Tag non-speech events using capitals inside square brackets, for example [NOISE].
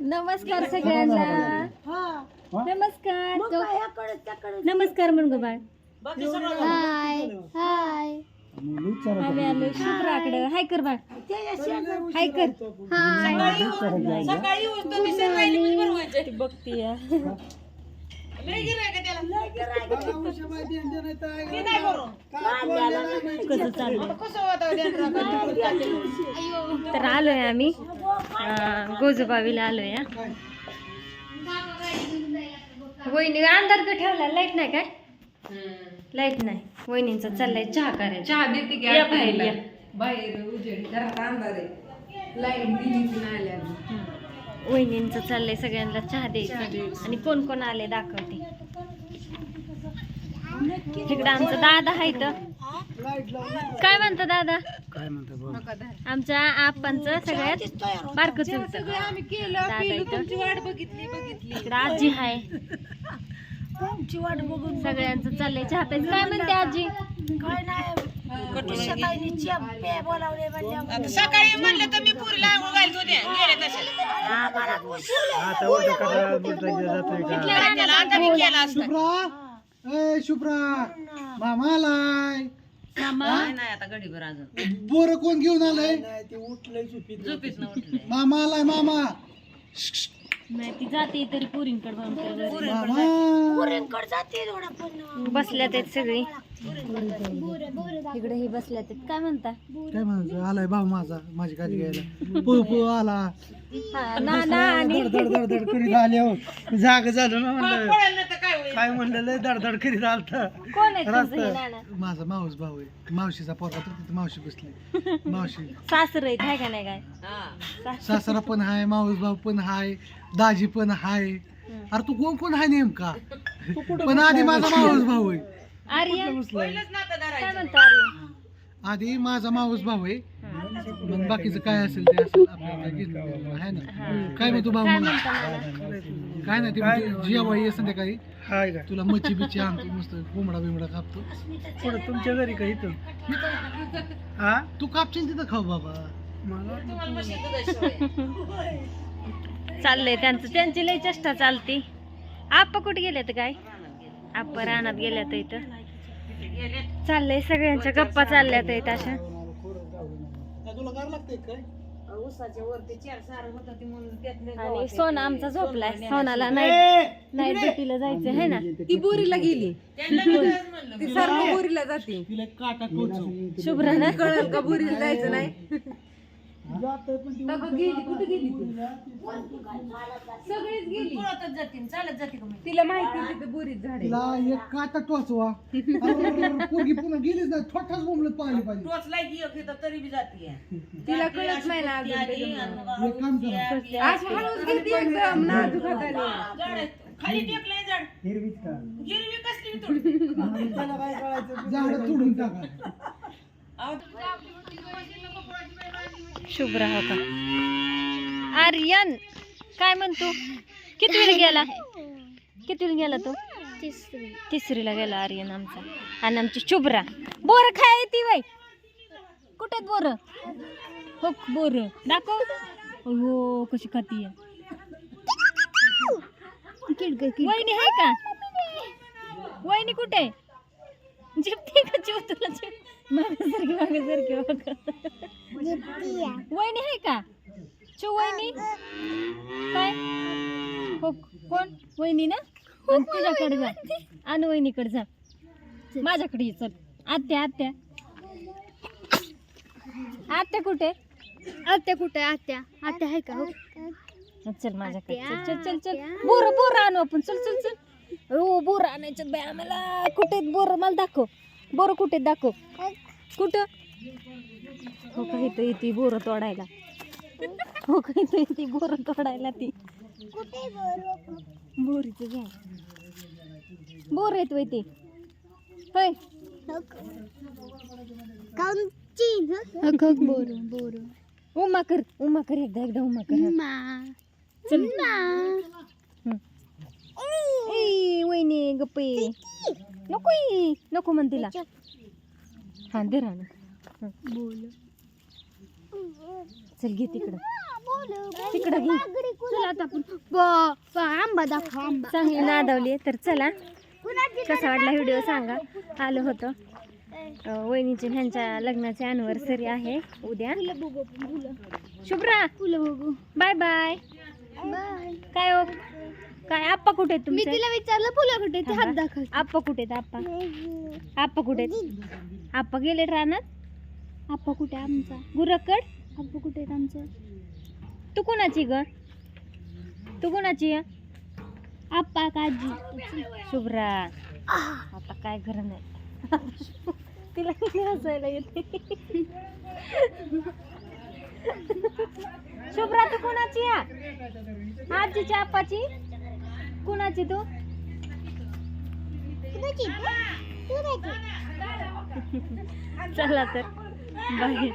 नमस्कार सगळ्यांना. नमस्कार. नमस्कार म्हण गो बाळ. हाय हाय. आम्ही आलो हाय कर बाळ. हाय कर. हाय. ती बघतीय. कसं तर आलोय आम्ही. गोजोबावीला आलोय. वहिनी अंधार का ठेवला लाइट नाही काय? लाइट नाही. वहिनींचा चाललाय चहा करायचा चहा देते की या आता बाहेर. या. बाहेर उजेड घरात अंधार आहे. लाइट दिली की नाही आल्या हं. वहिनींचं चाललंय सगळ्यांना चहा द्यायचं. आणि कोण कोण आले दाखवते. इकडं आमचा दादा आहे तर काय म्हणता दादा? आमच्या आपांचं सगळ्यात बारक चुलत आम्ही केलं दादा पिलू इथं. तुमची वाट बघितली बघितली. इकडं आजी आहे सगळ्यांचं चाललंय चहा काय म्हणते आजी? सकाळी म्हणलं तर मी पुरीला गेले तसे. शुभ्रा ए शुभ्रा मामा? आलाय नाही नाही आता गडीभर अजून. बोर कोण घेऊन आलंय? झोपीत. न उठले मामा आलाय मामा. नाही ती जाते तरी पुरींकडे मामा. बसल्यात आहेत सगळी. इकडे ही बसल्यात आहेत. काय म्हणता काय म्हणायचं? आलाय भाऊ माझा माझी काळजी घ्यायला. पळू पळू आला. हा नाना आणि धड धड धड धड करीत आले हो. जाग झालं ना म्हणलं. काय काय म्हणलं लय धड धड करीत आलत. कोण आहे तुमचं हे नाना माझा माऊस भाऊ आहे. मावशीचा पोरगा तर तिथे मावशी बसली. [LAUGHS] मावशी. सासर आहेत हाय का नाही काय? हा. सासरा पण हाय माऊस भाऊ पण हाय दाजी पण हाय. अरे तू कोण कोण हाय नेमका? पण आधी माझा माऊस भाऊ आहे. आर्यन. काय म्हणतो आर्यन? आधी माझा माऊस भाऊ आहे. मग बाकीचं काय असेल ते असेल आपल्याला घेतलं आहे ना. काय म्हणतो भाऊ काय मग? काय नाही ते म्हणजे जेव्हा ये संध्याकाळी. हाय का? तुला मच्छी बिच्छी आणतो मस्त कोंबडा बिंबडा कापतो पुढे तुमच्या घरी का इथं? हा? तू कापशील तिथं खाऊ बाबा. मला. चाललंय त्यांचं. त्यांची लय चेष्टा चालती. आप्पा कुठे गेल्यात काय? आप्पा रानात गेल्यात इथं. चाललंय सगळ्यांच्या गप्पा चालल्यात आहेत अशा. तुला गार लागतंय काय? ऊसाच्या वरती चार सार होत होती म्हणून त्यातले आणि सोना आमचा झोपलाय. सोनाला नाईट नाईट ड्युटीला जायचं आहे ना? ती बोरीला गेली. ती सर्व बोरीला जाते. तिला काटा शुभ्रा ना? कळल का बोरीला जायचं नाही? [LAUGHS] गेली कुठे गेली ती सगळीच गेली. पळतच जाते चालत जाते का तिला माहिती तिथे बोरीत झाडे तिला एक काटा टोचवा. पोरगी पुन्हा गेलीच नाही. थोटाच बोंबलत पाहिली पाहिजे टोचलाय की एक इथं तरी बी जाते. तिला कळत नाही ना अजून एक काम करा. आज हळूच गेली एकदम नाजूक हाताने. खाली टेकलंय झाड. हिरवीच का? गिरवी कसली बी तोडली. झाड तोडून टाका. शुभ्रा हो का? आर्यन काय म्हणतो? कितवीला [LAUGHS] गेला? कितवीला गेला तो? तिसरीला गेला आर्यन आमचा. आणि आमची शुभ्रा. बोर खाय ती बाई. कुठे बोर? हो बोर. दाखव. हो कशी खाती वहिनी आहे का? वहिनी कुठे जिप्ती का चिव तुला? चिव मागे सारखी मागे. सारखी वहिनी आहे का? चिव वहिनी. काय? हो कोण? वहिनी ना? तुझ्याकडे जा. आणि वहिनीकडे जा. माझ्याकडे चल. आत्या आत्या. आत्या कुठे? आत्या कुठे? आत्या. आत्या आहे का? हो. चल माझ्याकडे. चल चल चल बोर बोर आणू आपण. चल चल चल. हो बोर आणायचं बाय आम्हाला. कुठे बोर? मला दाखव. बोर कुठे दाखव. कुठं? हो का इथं येते बोर तोडायला. हो का इथं येते बोर तोडायला ती. बोरीचं घ्या. बोर येत वय ते. होय. Bore bore. उमा कर उमा कर एकदा एकदा उमा कर. चल. ए, वहिनी गप्पे. नको ई. नको म्हण तिला हा दे राहणं. चल घे तिकडं. तिकडं घे. चला आता आपण. ब- ब- आंबा दाखव आंबा. चांगली नादवली तर चला. कसा वाटला व्हिडिओ सांगा. आलो होतो. अं, वहिनीची ह्यांच्या लग्नाची अॅनिव्हर्सरी आहे उद्या. फुलं बघू आपण फुलं. शुभ्रा. फुलं बघू. Bye bye. बाय. काय हो? काय आप्पा कुठे आहेत मी तुमचे? तिला विचारलं फुलं कुठे ते हात. दाखव. आप्पा कुठे आहेत आप्पा? आप्पा कुठे आहेत? आप्पा गेले रानात? आप्पा कुठे आमचा? गुरकड आप्पा कुठे आहेत आमचं? तू कुणाची ग? तू कुणाची आहे? आप्पा काजी शुभ्रा आता काय खरं नाही. तिला किती हसायला येते. शुभ्रा तू कुणाची आहे? आजीच्या आप्पाची? कुणाची तू? चला तर बाय